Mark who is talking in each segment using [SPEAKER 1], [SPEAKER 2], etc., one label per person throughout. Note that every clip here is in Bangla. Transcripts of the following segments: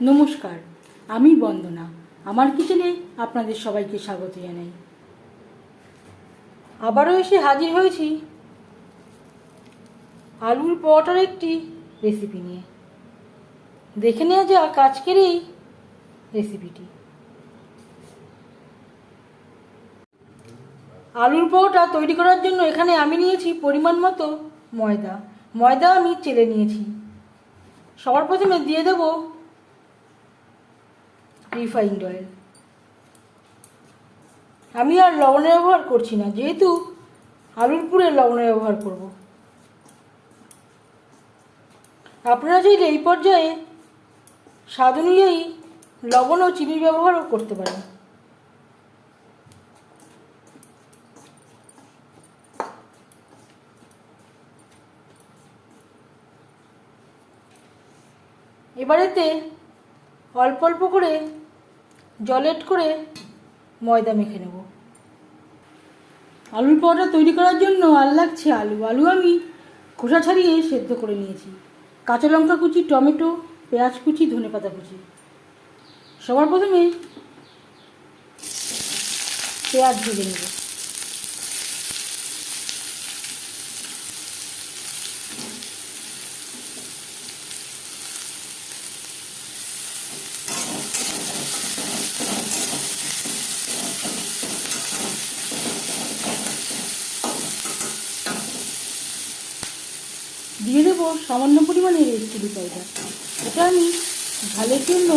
[SPEAKER 1] নমস্কার, আমি বন্দনা। আমার কিচেনে আপনাদের সবাইকে স্বাগত জানাই। আবারও এসে হাজির হয়েছি আলুর পরোটার একটি রেসিপি নিয়ে। দেখে নেওয়া যাক আজকের এই রেসিপিটি আলুর পরোটা তৈরি করার জন্য এখানে আমি নিয়েছি পরিমাণ মতো ময়দা। ময়দা আমি চেলে নিয়েছি। সবার প্রথমে দিয়ে দেব রিফাইন্ড অয়েল আমি আর লবণের ব্যবহার করছি না, যেহেতু আলুর পুরে লবণের ব্যবহার করব। আপনারা চাইলে এই পর্যায়ে স্বাদ অনুযায়ী লবণ ও চিনির ব্যবহারও করতে পারেন। এবারেতে অল্প অল্প করে জল এড করে ময়দা মেখে নেব। আলুর পরোটা তৈরি করার জন্য আর লাগছে আলু। আলু আমি খোসা ছাড়িয়ে সেদ্ধ করে নিয়েছি। কাঁচা লঙ্কা কুচি, টমেটো, পেঁয়াজ কুচি, ধনে পাতা কুচি। সবার প্রথমে পেঁয়াজ ভেজে নেব দিয়ে দেবো সামান্য পরিমাণে রেড চিলি পাউডার এটা আমি ঝালের জন্য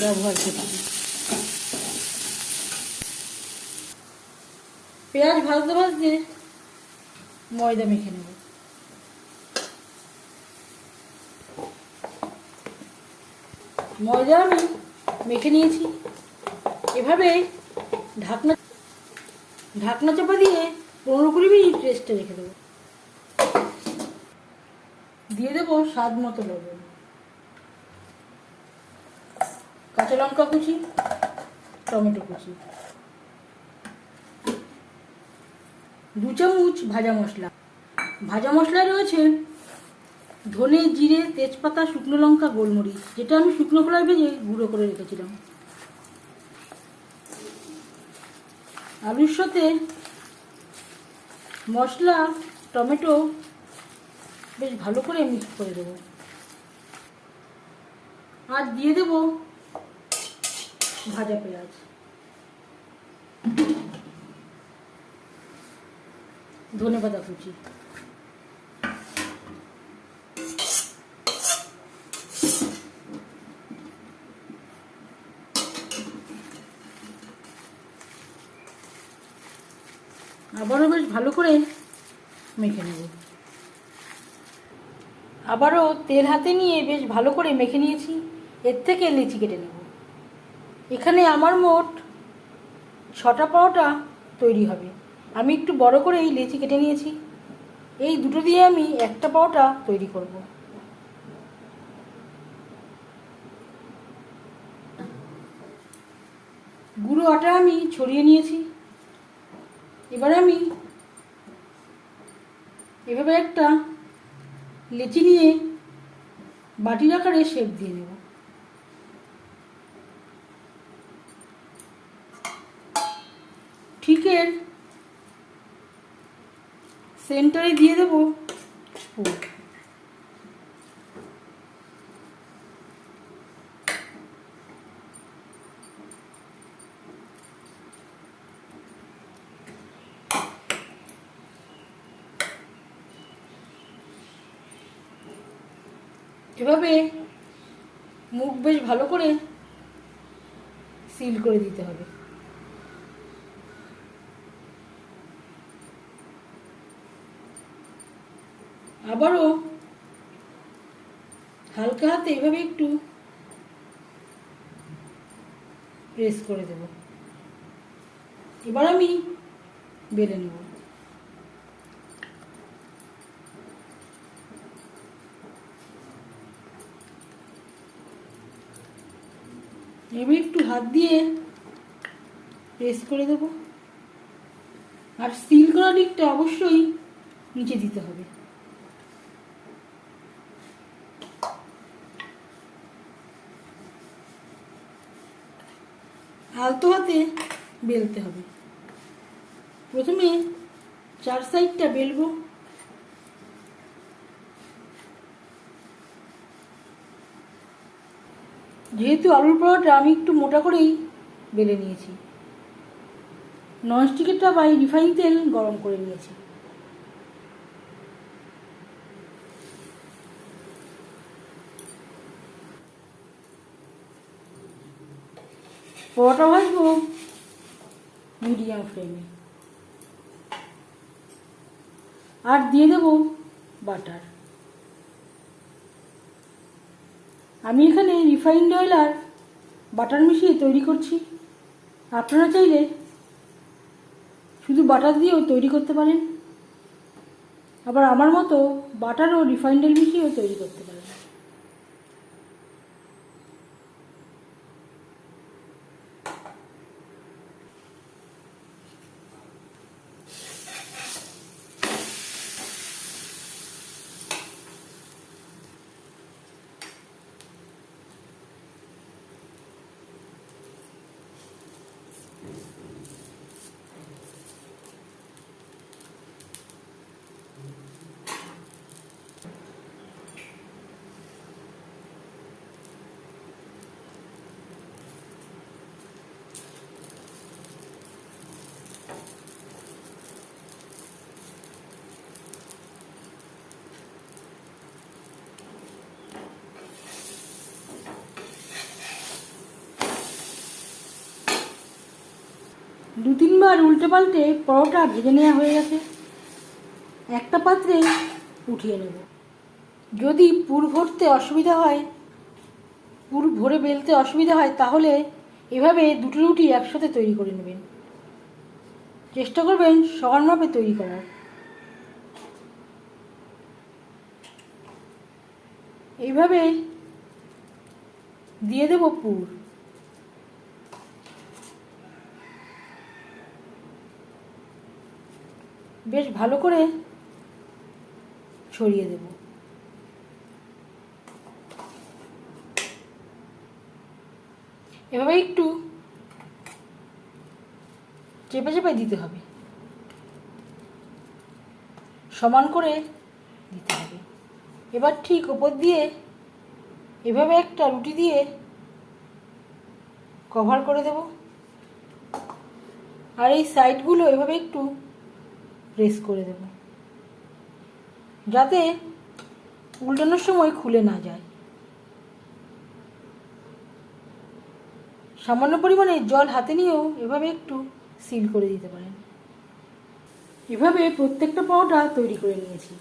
[SPEAKER 1] ব্যবহার করছি পেঁয়াজ ভাজতে ভাজতে ময়দা মেখে নেব। ময়দা আমি মেখে নিয়েছি। এভাবে ঢাকনা ঢাকনা চাপা দিয়ে পনেরো কুড়ি মিনিট রেস্টে রেখে দেবো। দিয়ে দেবো, স্বাদ মতো লবণ কাঁচা লঙ্কা কুচি, টমেটো কুচি। দু চামচ ভাজা মশলা। ভাজা মশলায় রয়েছে ধনে, জিরে, তেজপাতা, শুকনো লঙ্কা, গোলমরিচ, যেটা আমি শুকনো কলায় ভেজে গুঁড়ো করে রেখেছিলাম। আলুর সাথে মশলা, টমেটো বেশ ভালো করে মিক্স করে দেবো। আর দিয়ে দেব ভাজা পেঁয়াজ। ধনে পাতা কুচি। আবারও বেশ ভালো করে মেখে নেব। আবারও তেল হাতে নিয়ে বেশ ভালো করে মেখে নিয়েছি। এর থেকে লিচি কেটে নেব। এখানে আমার মোট ছটা পাওয়াটা তৈরি হবে। আমি একটু বড় করে এই লেচি কেটে নিয়েছি। এই দুটো দিয়ে আমি একটা পাওয়াটা তৈরি করব। গুঁড়ো আটা আমি ছড়িয়ে নিয়েছি। এবার আমি এভাবে একটা লেচি নিয়ে বাটির আকারে শেপ দিয়ে নেব ঠিকের সেন্টারে দিয়ে দেবো। পুর এভাবে মুখ বেশ ভালো করে সিল করে দিতে হবে। আবারও হালকা হাতে এভাবে একটু প্রেস করে দেব। এবার আমি বেলে নেব। এবার একটু হাত দিয়ে প্রেস করে দেব। আর সিল করা দিকটা অবশ্যই নিচে দিতে হবে। আলতো হাতে বেলতে হবে। প্রথমে চার সাইডটা বেলবো। যেহেতু আলুর পরোটা আমি একটু মোটা করেই বেলে নিয়েছি। ননস্টিকের টাবায় রিফাইন তেল গরম করে নিয়েছি। পরোটা ভাজবো মিডিয়াম ফ্লেমে। আর দিয়ে দেব বাটার। আমি এখানে রিফাইন্ড অয়েল আর বাটার মিশিয়ে তৈরি করছি। আপনারা চাইলে শুধু বাটার দিয়েও তৈরি করতে পারেন। আবার আমার মতো বাটার ও রিফাইন্ড অয়েল মিশিয়েও তৈরি করতে পারেন। দু তিনবার উল্টে পাল্টে পরোটা ভেজে নেওয়া হয়ে গেছে। একটা পাত্রে উঠিয়ে নেব। যদি পুর ভরতে অসুবিধা হয়, পুর ভরে বেলতে অসুবিধা হয়, তাহলে এভাবে দুটো রুটি একসাথে তৈরি করে নেবেন। চেষ্টা করবেন সমান মাপে তৈরি করার। এইভাবে দিয়ে দেব পুর। বেশ ভালো করে ছড়িয়ে দেব। এভাবে একটু চেপে চেপে দিতে হবে। সমান করে দিতে হবে। এবার ঠিক ওপর দিয়ে এভাবে একটা রুটি দিয়ে কভার করে দেব। আর এই সাইডগুলো এভাবে একটু প্রেস করে দেব। যাতে উল্টানোর সময় খুলে না যায়। সামান্য পরিমাণে জল হাতে নিয়েও এভাবে একটু সিল করে দিতে পারেন। এভাবে প্রত্যেকটা পাওয়াটা তৈরি করে নিয়েছি।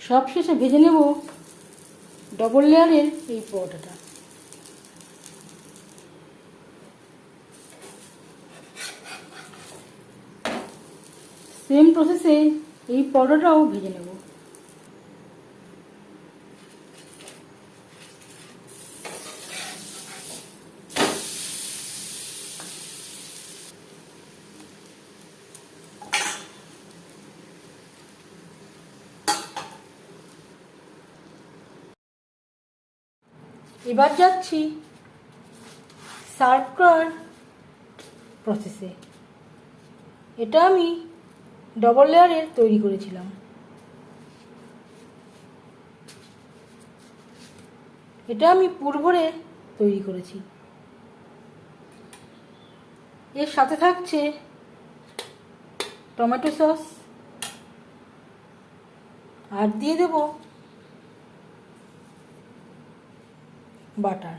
[SPEAKER 1] সব শেষে ভেজে নেব ডবল লেয়ারের এই পরোটাটা সেম প্রসেসে এই পরোটাও ভেজে নেব। এবার যাচ্ছি সার্ভ করার প্রসেসে এটা আমি ডবল লেয়ারের তৈরি করেছিলাম। এটা আমি পূর্বরে তৈরি করেছি। এর সাথে থাকছে টমেটো সস। আর দিয়ে দেব বাটার।